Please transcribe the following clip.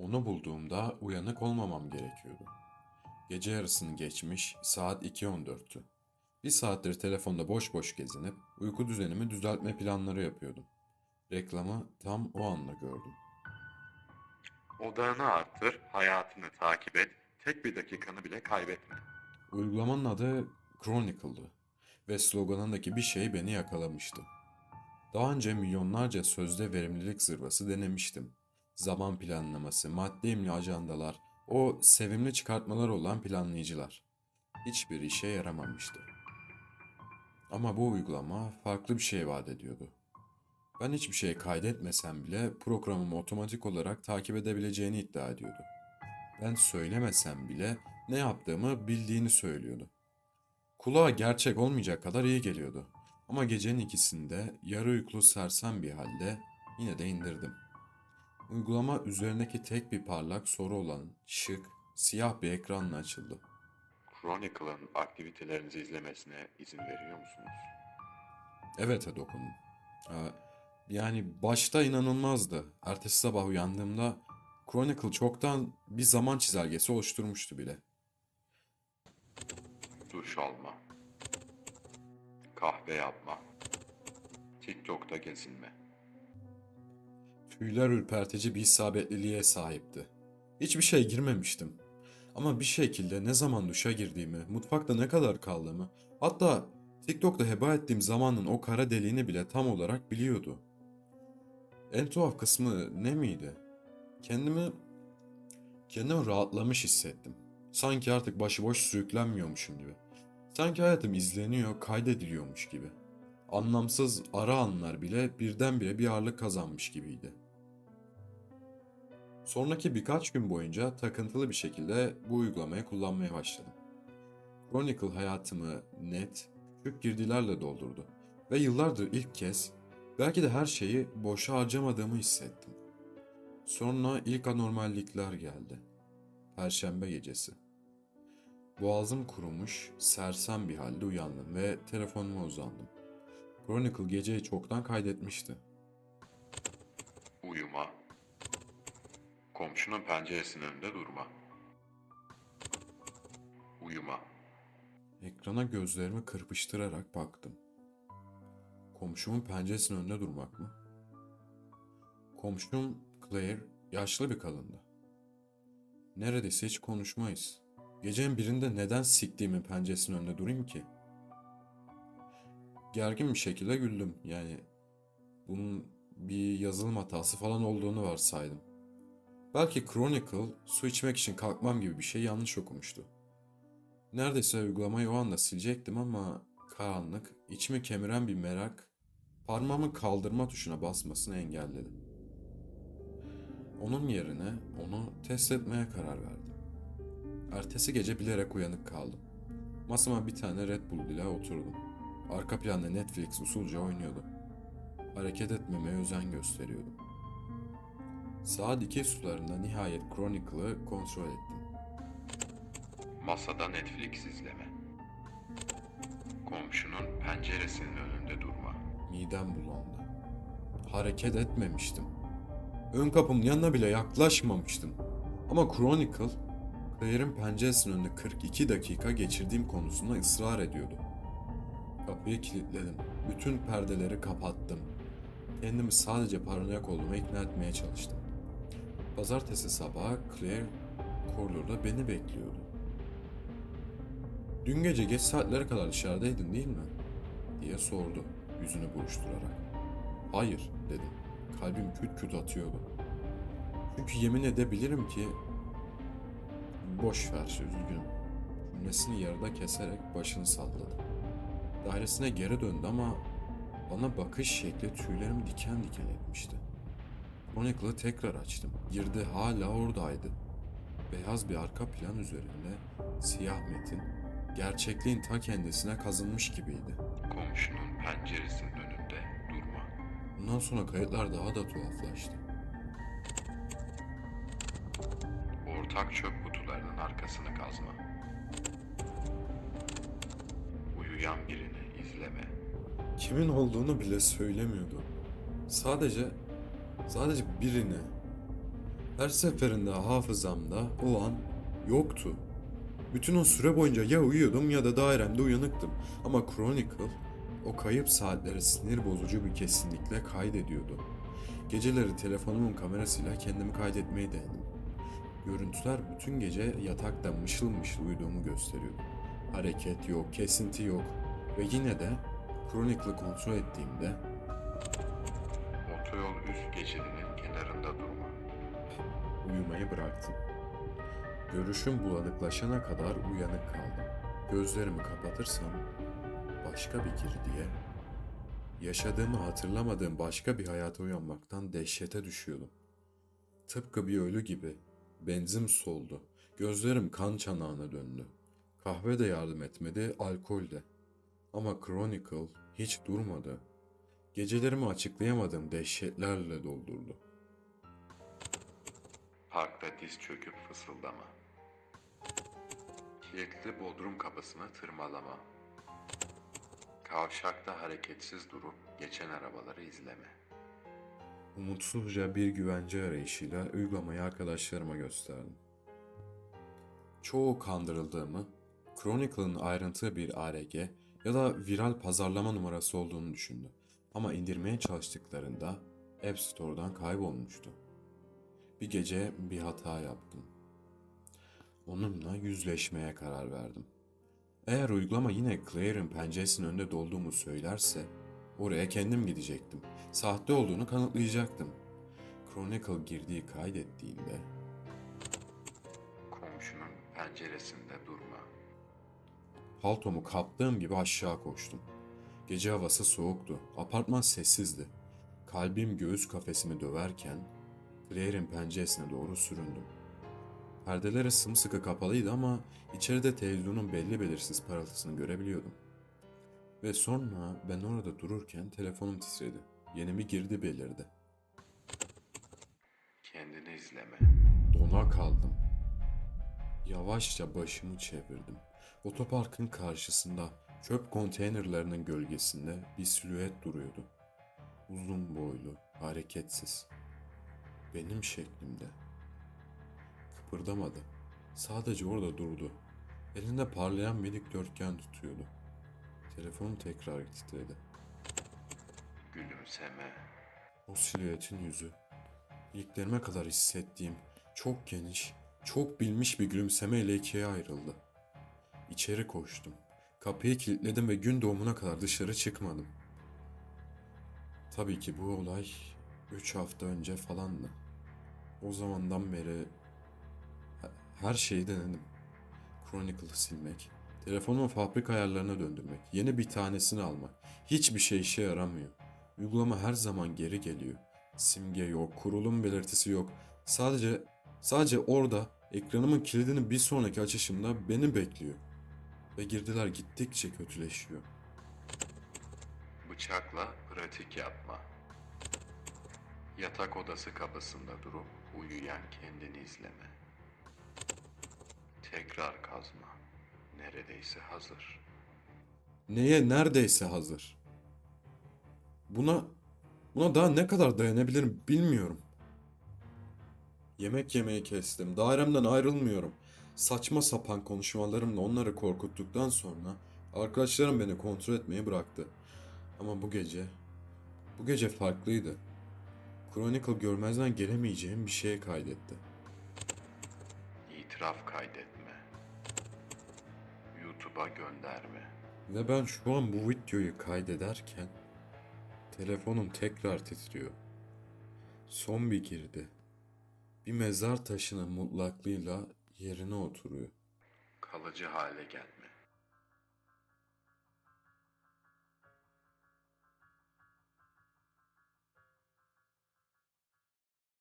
Onu bulduğumda uyanık olmamam gerekiyordu. Gece yarısını geçmiş, saat 2.14'tü. Bir saattir telefonda boş boş gezinip uyku düzenimi düzeltme planları yapıyordum. Reklamı tam o anda gördüm. Odağını arttır, hayatını takip et, tek bir dakikanı bile kaybetme. Uygulamanın adı Chronicle'dı ve sloganındaki bir şey beni yakalamıştı. Daha önce milyonlarca sözde verimlilik zırvası denemiştim. Zaman planlaması, madde imli ajandalar, o sevimli çıkartmalar olan planlayıcılar. Hiçbir işe yaramamıştı. Ama bu uygulama farklı bir şey vaat ediyordu. Ben hiçbir şey kaydetmesem bile programımı otomatik olarak takip edebileceğini iddia ediyordu. Ben söylemesem bile ne yaptığımı bildiğini söylüyordu. Kulağa gerçek olmayacak kadar iyi geliyordu. Ama gecenin ikisinde yarı uykulu sersem bir halde yine de indirdim. Uygulama üzerindeki tek bir parlak soru olan şık, siyah bir ekranla açıldı. Chronicle'ın aktivitelerinizi izlemesine izin veriyor musunuz? Evet'e dokundum. Ee, Yani başta inanılmazdı. Ertesi sabah uyandığımda Chronicle çoktan bir zaman çizelgesi oluşturmuştu bile. Duş alma. Kahve yapma. TikTok'ta gezinme. Tüyler ürpertici bir isabetliliğe sahipti. Hiçbir şey girmemiştim. Ama bir şekilde ne zaman duşa girdiğimi, mutfakta ne kadar kaldığımı, hatta TikTok'ta heba ettiğim zamanın o kara deliğini bile tam olarak biliyordu. En tuhaf kısmı ne miydi? Kendimi kendimi rahatlamış hissettim. Sanki artık başıboş sürüklenmiyormuşum gibi. Sanki hayatım izleniyor, kaydediliyormuş gibi. Anlamsız ara anlar bile birdenbire bir ağırlık kazanmış gibiydi. Sonraki birkaç gün boyunca takıntılı bir şekilde bu uygulamayı kullanmaya başladım. Chronicle hayatımı net, küçük girdilerle doldurdu ve yıllardır ilk kez belki de her şeyi boşa harcamadığımı hissettim. Sonra ilk anormallikler geldi. Perşembe gecesi. Boğazım kurumuş, sersem bir halde uyandım ve telefonuma uzandım. Chronicle geceyi çoktan kaydetmişti. Uyuma. Komşunun penceresinin önünde durma. Uyuma. Ekrana gözlerimi kırpıştırarak baktım. Komşumun penceresinin önünde durmak mı? Komşum Claire yaşlı bir kadındı. Neredeyse hiç konuşmayız. Gecenin birinde neden siktiğimin penceresinin önünde durayım ki? Gergin bir şekilde güldüm. Yani bunun bir yazılım hatası falan olduğunu varsaydım. Belki Chronicle su içmek için kalkmam gibi bir şey yanlış okumuştu. Neredeyse uygulamayı o anda silecektim ama karanlık, içimi kemiren bir merak parmağımın kaldırma tuşuna basmasını engelledi. Onun yerine onu test etmeye karar verdim. Ertesi gece bilerek uyanık kaldım. Masama bir tane Red Bull ile oturdum. Arka planda Netflix usulca oynuyordu. Hareket etmemeye özen gösteriyordum. Saat 2 sularında nihayet Chronicle'ı kontrol ettim. Masada Netflix izleme. Komşunun penceresinin önünde durma. Midem bulandı. Hareket etmemiştim. Ön kapımın yanına bile yaklaşmamıştım. Ama Chronicle, Claire'in penceresinin önünde 42 dakika geçirdiğim konusunda ısrar ediyordu. Kapıyı kilitledim. Bütün perdeleri kapattım. Kendimi sadece paranoyak olduğuma ikna etmeye çalıştım. Pazartesi sabahı Claire koridorda beni bekliyordu. Dün gece geç saatlere kadar dışarıdaydın değil mi? diye sordu yüzünü buruşturarak. Hayır dedim. Kalbim küt küt atıyordu. Çünkü yemin edebilirim ki boş ver üzgünüm. Cümlesini yarıda keserek başını salladı. Dairesine geri döndü ama bana bakış şekli tüylerimi diken diken etmişti. Chronicle'ı tekrar açtım. Girdi hala oradaydı. Beyaz bir arka plan üzerinde siyah metin gerçekliğin ta kendisine kazınmış gibiydi. Komşunun penceresinin önünde durma. Bundan sonra kayıtlar daha da tuhaflaştı. Ortak çöp kutularının arkasını kazma. Uyuyan birini izleme. Kimin olduğunu bile söylemiyordu. Sadece, sadece birini. Her seferinde hafızamda o an yoktu. Bütün o süre boyunca ya uyuyordum ya da dairemde uyanıktım. Ama Chronicle o kayıp saatleri sinir bozucu bir kesinlikle kaydediyordu. Geceleri telefonumun kamerasıyla kendimi kaydetmeyi denedim. Görüntüler bütün gece yatakta mışıl mışıl uyuduğumu gösteriyordu. Hareket yok, kesinti yok ve yine de Chronicle'ı kontrol ettiğimde Otoyol üst geçidinin kenarında durma. uyumayı bıraktım. Görüşüm bulanıklaşana kadar uyanık kaldım. Gözlerimi kapatırsam başka bir girdiye, yaşadığımı hatırlamadığım başka bir hayata uyanmaktan dehşete düşüyordum. Tıpkı bir ölü gibi benzim soldu. Gözlerim kan çanağına döndü. Kahve de yardım etmedi, alkol de. Ama Chronicle hiç durmadı. Gecelerimi açıklayamadığım dehşetlerle doldurdu. Parkta diz çöküp fısıldama. Kilitli bodrum kapısını tırmalama. Kavşakta hareketsiz durup geçen arabaları izleme. Umutsuzca bir güvence arayışıyla uygulamayı arkadaşlarıma gösterdim. Çoğu kandırıldığımı, Chronicle'ın ayrıntılı bir ARG ya da viral pazarlama numarası olduğunu düşündü. Ama indirmeye çalıştıklarında App Store'dan kaybolmuştu. Bir gece bir hata yaptım. Onunla yüzleşmeye karar verdim. Eğer uygulama yine Claire'ın penceresinin önünde dolduğumu söylerse oraya kendim gidecektim. Sahte olduğunu kanıtlayacaktım. Chronicle girdiği kaydettiğinde Komşunun penceresinde durma. paltomu kaptığım gibi aşağı koştum. Gece havası soğuktu. Apartman sessizdi. Kalbim göğüs kafesimi döverken Claire'in penceresine doğru süründüm. Perdeleri sımsıkı kapalıydı ama içeride televizyonun belli belirsiz parıltısını görebiliyordum. Ve sonra ben orada dururken telefonum titredi. Yeni bir girdi belirdi. Kendini izleme. Dona kaldım. Yavaşça başımı çevirdim. Otoparkın karşısında çöp konteynerlarının gölgesinde bir silüet duruyordu. Uzun boylu, hareketsiz. Benim şeklimde. Kıpırdamadı. Sadece orada durdu. Elinde parlayan bir dikdörtgen tutuyordu. Telefonum tekrar titredi. Gülümseme. O silüetin yüzü. İliklerime kadar hissettiğim çok geniş, çok bilmiş bir gülümsemeyle ikiye ayrıldı. İçeri koştum. Kapıyı kilitledim ve gün doğumuna kadar dışarı çıkmadım. Tabii ki bu olay üç hafta önce falandı. O zamandan beri he- her şeyi denedim. Chronicle'ı silmek, telefonumu fabrika ayarlarına döndürmek, yeni bir tanesini almak. Hiçbir şey işe yaramıyor. Uygulama her zaman geri geliyor. Simge yok, kurulum belirtisi yok. Sadece sadece orada ekranımın kilidini bir sonraki açışımda beni bekliyor. Ve girdiler gittikçe kötüleşiyor. Bıçakla pratik yapma. Yatak odası kapısında durup uyuyan kendini izleme. Tekrar kazma. Neredeyse hazır. Neye neredeyse hazır. Buna buna daha ne kadar dayanabilirim bilmiyorum. Yemek yemeyi kestim. Dairemden ayrılmıyorum. Saçma sapan konuşmalarımla onları korkuttuktan sonra arkadaşlarım beni kontrol etmeyi bıraktı. Ama bu gece bu gece farklıydı. Chronicle görmezden gelemeyeceğim bir şey kaydetti. İtiraf kaydetme. YouTube'a gönderme. Ve ben şu an bu videoyu kaydederken telefonum tekrar titriyor. Son bir girdi. Bir mezar taşının mutlaklığıyla yerine oturuyor. Kalıcı hale gelme.